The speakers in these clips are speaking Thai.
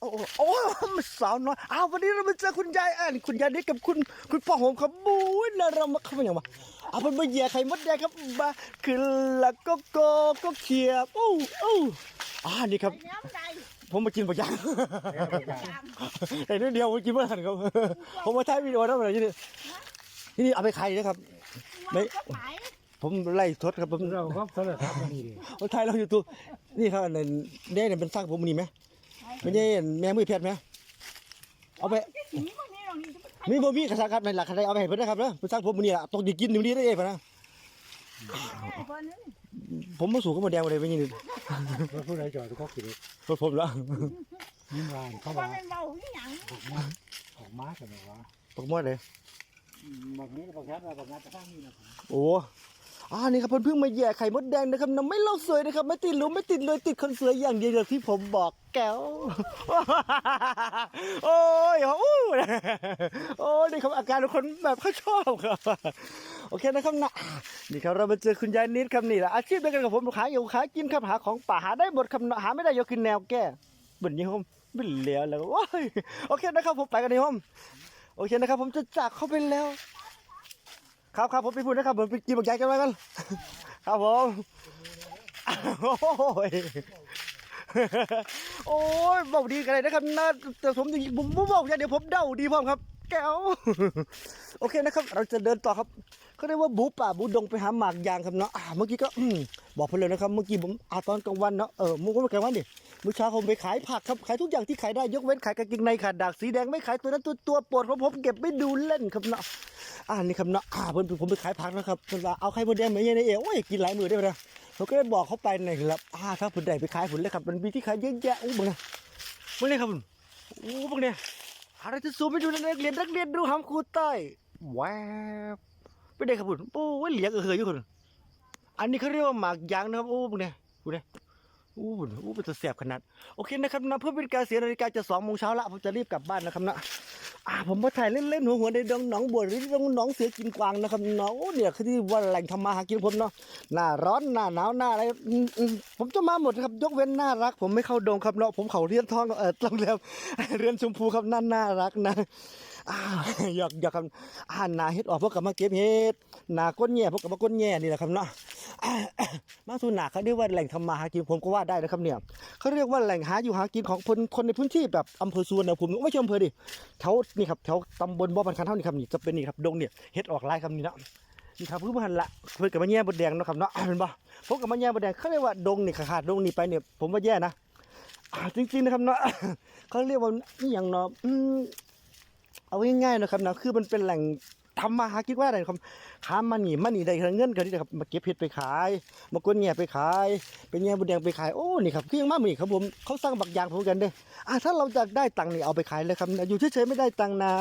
โอ้โหโอ้โหมันสาวน้อยอ้าววันนี้เรามาเจอคุณยายอ่านคุณยายนี่กับคุณคุณพ่อผมครับบู๊ยน่าเรามาเข้ามาอย่างวะเอาเป็นมาเหยียไข่มดแดงครับมาคือละก็โกก็เขียบโอ้โอ้อ่านี่ครับน้ำใดผมมากินปลาย่างแต่นิดเดียวผมกินไม่ทันครับ ผมมาถ่ายวิดีโอทำอะไรที่นี่ที่นี่เอาไปขายนะครับไม่ก็ขายผมไล่ทดครับผมเราก็โทรศัพท์มานี่ดิผมถ่ายเราอยู่ตัวนี่ครับอันนั้นเนี่ยเนี่ยเป็นสร้างผมนี่ไหม ไม่ใช่แม่มือเพชรไหมเอาไปจะหนีพวกนี้ตรงนี้จะไปขายมีบ่มีกระสังครับในหลักใครเอาไปให้เพิ่นนะครับเด้อเป็นสร้างผมมื้อนี้ล่ะตกดีกินอยู่นี่ได้เองพะนะไอ้คนนั้นผมมาสู่กับหมดแดงบ่ได้ไปนี่นี่รถผู้ใดจอดก็กินรถผมแล้วยิ้มรานเข้าว่ามาเป็นเบาหรือยังออกมาออกมากันเลยวะตกหมดเลยบางนี้บางแคบเราบางงานจะสร้างนี่นะโอ้ อ่านี่ครับเพิ่นเพิ่งมาแย่ไข่มดแดงนะครับน้ำไม่เล่าสวยนะครับ ไม่ติดหรูไม่ติดเลยติดคนสวยอย่างเดียวอย่างที่ผมบอกแก้วโอ้ยโอ้ยโอ้ยนี่ครับอาการคนแบบเขาชอบครับโอเคนะครับนะนี่ครับเรามาเจอคุณยายนิดครับนี่แหละอาชีพเดียวกันกับผมขายอยู่ขายกินครับหาของป่าหาได้หมดครับหาไม่ได้ยกขึ้นแนวแก้เหมือนนี้ผมไม่เหลียวแล้วว้ายโอเคนะครับผมไปกันนห้องโอเคนะครับผมจะจากเข้าไปแล้ว ครับครับผมไปพูดนะครับผมไปกินบักใหญ่กันไว้กันครับผมโอ้ยโอ้ยบอกดีกันเลยนะครับนะแต่ผมจริงผมผมบอกอย่างเดี๋ยวผมเดาดีพร้อมครับ แก้ว โอเคนะครับ เราจะเดินต่อครับเขาเรียกว่าบูป่าบูดงไปหาหมากยางครับเนาะอ่าเมื่อกี้ก็อืมบอกไปเลยนะครับ เมื่อกี้ผมอาตอนกลางวันเนาะเออมึงก็ไม่กลางวันดิมื่อเช้าผมไปขายผักครับขายทุกอย่างที่ขายได้ยกเว้นขายกางเกงในขาดดากสีแดงไม่ขายตัวนั้นตัวตัวปวดเพราะผมเก็บไม่ดูเล่นครับเนาะอ่านี่ครับเนาะอ่าเพิ่นผมไปขายผักนะครับเพิ่นว่าเอาไข่มดแดงมาเยอะในเอวโอ้ยกินหลายมือได้ไหมผมก็ได้บอกเขาไปนะครับอ่าถ้าเพิ่นได้ไปขายผลเลยครับมันมีที่ขายเยอะแยะอู้บังเนี่ยบังเนี่ยครับผมอู้บังเนี่ย อะไรจะซูมไปดูนักเรียนนักเรียนดูหำครูใต้แวบไปได้ครับผมโอ้ยเหลียกเอออยู่คนอันนี้เขาเรียกว่าหมากยางนะครับโอ้บังเนี่ยดูเนี่ยอู้บังอู้เป็นตัวแสบขนาด โอเคนะครับนะเพื่อเป็นการเสียนาฬิกาจะสองโมงเช้าละผมจะรีบกลับบ้านนะครับนะ อ่าผมมาถ่ายเล่นๆหัวหัวในดงหนองบัวหรือดงหนองเสือกินกวางนะครับเนาะโอ้เนี่ยคือที่ว่าแหล่งทำมาหากินผมเนาะหน้าร้อนหน้าหนาวหน้าอะไรผมจะมาหมดครับยกเว้นน่ารัก ผมไม่เข้าดงครับเนาะผมเขาเรียนทองเออต้องแล้วเรียนชมพูครับน่าน่ารักนะ อ่าอยากอยากครับอ่าหนาเฮ็ดออกพวกกับมาเก็บเฮ็ดหนาก้นแย่พวกกับมาก้นแย่นี่แหละครับเนาะอ่ามาสู่หนาเขาเรียกว่าแหล่งทำมาหากินผมก็ว่าได้นะครับเนี่ยเขาเรียกว่าแหล่งหาอยู่หากินของคนคนในพื้นที่แบบอำเภอสุวรรณภูมิไม่ใช่อำเภอดิแถวนี่ครับแถวตำบลบ่อพันคันเท่านี่ครับนี่จะเป็นนี่ครับดงเนี่ยเฮ็ดออกลายคำนี้เนาะนี่ครับเพื่อพันละเพื่อกับมาแย่บดแดงเนาะครับเนาะเห็นปะผมกับมาแย่บดแดงเขาเรียกว่าดงนี่ขาดดงนี่ไปเนี่ยผมว่าแย่นะจริงๆนะครับเนาะเขาเรียกว่านี่อย่างเนาะ เอาง่ายๆนะครับนะคือมันเป็นแหล่งทำมาหากินว่าอะไรครับค้ามันหนีมันหนีได้เงินกันนี่นะครับมาเก็บเห็ดไปขายมากวนแง่ไปขายไปแง่บดแดงไปขายโอ้นี่ครับคือยังมากมีครับผมเขาสร้างบักยางผมกันเด้อะถ้าเราจะได้ตังค์นี่เอาไปขายเลยครับอยู่เฉยๆไม่ได้ตังค์นะ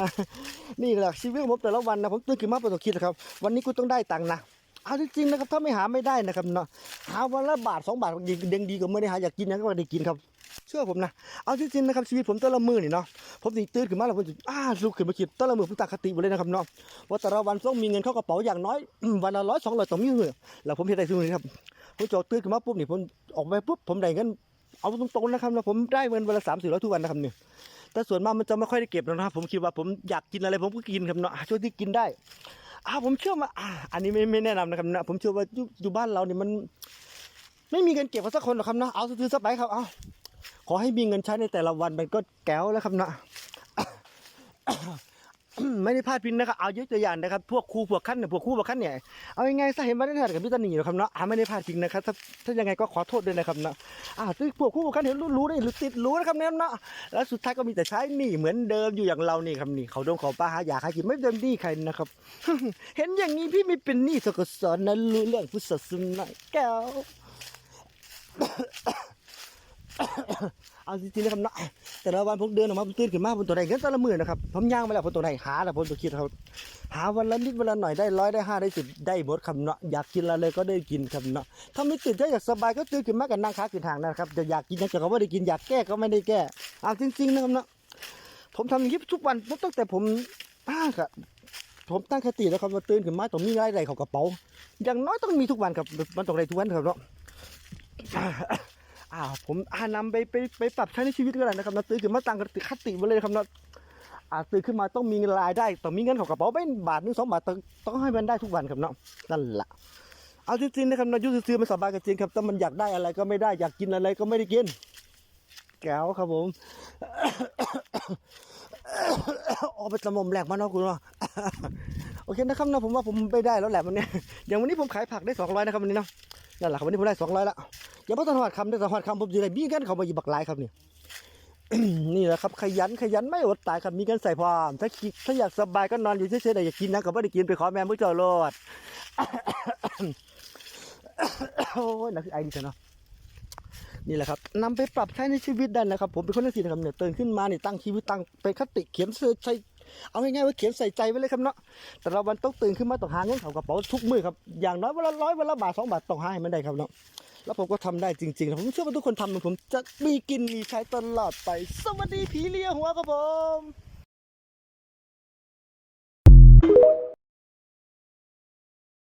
นี่แหละชีวิตของผมแต่ละวันนะผมตื่นขึ้นมาประสบคิดนะครับ วันนี้กูต้องได้ตังค์นะ เอาจริงๆนะครับถ้าไม่หาไม่ได้นะครับเนาะหาวันละบาทสองบาทยังเด้งดีกว่าไม่ได้หาอยากกินนะก็ไม่ได้กินครับ เชื่อผมนะเอาจริงๆนะครับชีวิตผมต่ละมือนี่เนาะผมตื่นตื่นขึ้นมาแล้วผมจะอ้าลุกขึ้นมาคิดต่ละมือผมตาคติหมดเลยนะครับเนาะว่าแต่ละวันต้องมีเงินเข้ากระเป๋าอย่างน้อยวันละร้อยสองร้อยต้องมีเงินแล้วผมเห็นได้ทุกนี้ครับผมจอดตื่นขึ้นมาปุ๊บนี่ผมออกไปปุ๊บผมได้เงินเอาตรงๆนะครับนะผมได้เงินวันละสามสี่ร้อยทุกวันนะครับเนี่ยแต่ส่วนมากมันจะไม่ค่อยได้เก็บนะครับผมคิดว่าผมอยากกินอะไรผมก็กินครับเนาะช่วยที่กินได้ อ่าผมเชื่อว่าอ่า อันนี้ไม่ไม่แนะนำนะครับนะผมเชื่อว่าอยู่อยู่บ้านเราเนี่ยมัน ไม่มีเงินเก็บกันสักคนหรอกครับนะเอาซื้อสไปครับเอาขอให้มีเงินใช้ในแต่ละวันมันก็แก้วแล้วครับนะ ไม่ได้พลาดพิงนะครับเอายกตัวอย่างนะครับพวกครูพวกขั้นเนี่ยพวกครูพวกขั้นเนี่ยเอายังไงซะเห็นมาได้ถกับพี่ตันนี่นะครับเนาะอ่าไม่ได้พลาดพิงนะครับถ้าถ้ายังไงก็ขอโทษด้วยนะครับเนาะอ่าซึ่พวกครูพวกขั้นเห็นรู้รู้ได้หรือติดรู้นะครับเนี่ยเนาะแล้วสุดท้ายก็มีแต่ใช้หนี้เหมือนเดิมอยู่อย่างเรานี่ครับนี่เขาโดนขาป้าหาอยากให้กินไม่เดิมหนี้ใครนะครับ เห็นอย่างนี้พี่ไม่เป็นหนี้สกสอนนะรู้เรื่องพุทธศาสนาแก้ว เอาจริงๆนะครับเนาะแต่ละวันผมเดินออกมาผมตื่นขึ้นมาผมตัวใดเงินแต่ละหมื่นนะครับผมย่างไปแล้วผมตัวใดหาแล้วผมตัวคิดครับหาวันละนิดวันละหน่อยได้ร้อยได้ห้าได้สิบได้หมดคำเนาะอยากกินอะไรก็ได้กินคำเนาะถ้าไม่ตื่นถ้าอยากสบายก็ตื่นขึ้นมากันนั่งค้าขึ้นทางนะครับจะอยากกินยังจะก็ไม่ได้กินอยากแก้ก็ไม่ได้แก้เอาจริงๆนะครับเนาะผมทำอย่างนี้ทุกวันตั้งแต่ผมป้าครับผมตั้งคติแล้วครับว่าตื่นขึ้นมาต้องมีรายได้ข้ากระเป๋าอย่างน้อยต้องมีทุกวันครับมันต้องได้ทุกวันครับเนาะ อ่าผมอ่านำไปไปไปปรับใช้ในชีวิตก็ได้นะครับนะตื่นขึ้นมาตั้งคติไว้เลยครับนะอ่าตื่นขึ้นมาต้องมีรายได้ต้องมีเงินของกระเป๋าเป็นบาทหนึงสองบาทต้องต้องให้มันได้ทุกวันครับเนาะนั่นแหละเอาจริงๆนะครับนายุซื้อมันสบายกันจริงครับแต่มันอยากได้อะไรก็ไม่ได้อยากกินอะไรก็ไม่ได้กินแก้วครับผมออกไปสมอมแหลกมาเนาะคุณเนาะโอเคนะครับนะผมว่าผมไม่ได้แล้วแหละวันนี้อย่างวันนี้ผมขายผักได้สองร้อยนะครับวันนี้เนาะ นั่นแหละครับวันนี้ผมได้สองร้อยละอย่าเพิ่งถอดคำได้ถอดคำผมจะได้มีกันเขามาหยิบบักหลายครับนี่ นี่แหละครับขยันขยันไม่อดตายครับมีกันใส่พร้อมถ้าคิดถ้าอยากสบายก็นอนอยู่เฉยๆแต่อยากกินนะก็ไม่ได้กินไปขอแม่มือเจ้าโลดโอ้ยนักไอดีจังเนาะนี่แหละครับนำไปปรับใช้ในชีวิตได้นะครับ ผมเป็นคนที่สี่นะครับเนี่ยตื่นขึ้นมาเนี่ยตั้งชีวิตตั้งเป็นคติเขียนใส่ เอาง่ายๆว่าเขียนใส่ใจไว้เลยครับเนาะแต่เราวันต้องตื่นขึ้นมาต้องหาเงินเข้ากระเป๋าทุกมื้อครับอย่างน้อยวันละร้อยวันละบาทสองบาทต้องหาให้มันได้ครับเนาะแล้วผมก็ทำได้จริงๆผมเชื่อว่าทุกคนทำเหมือนผมจะมีกินมีใช้ตลอดไป สวัสดีผีเลี้ยหัวครับผม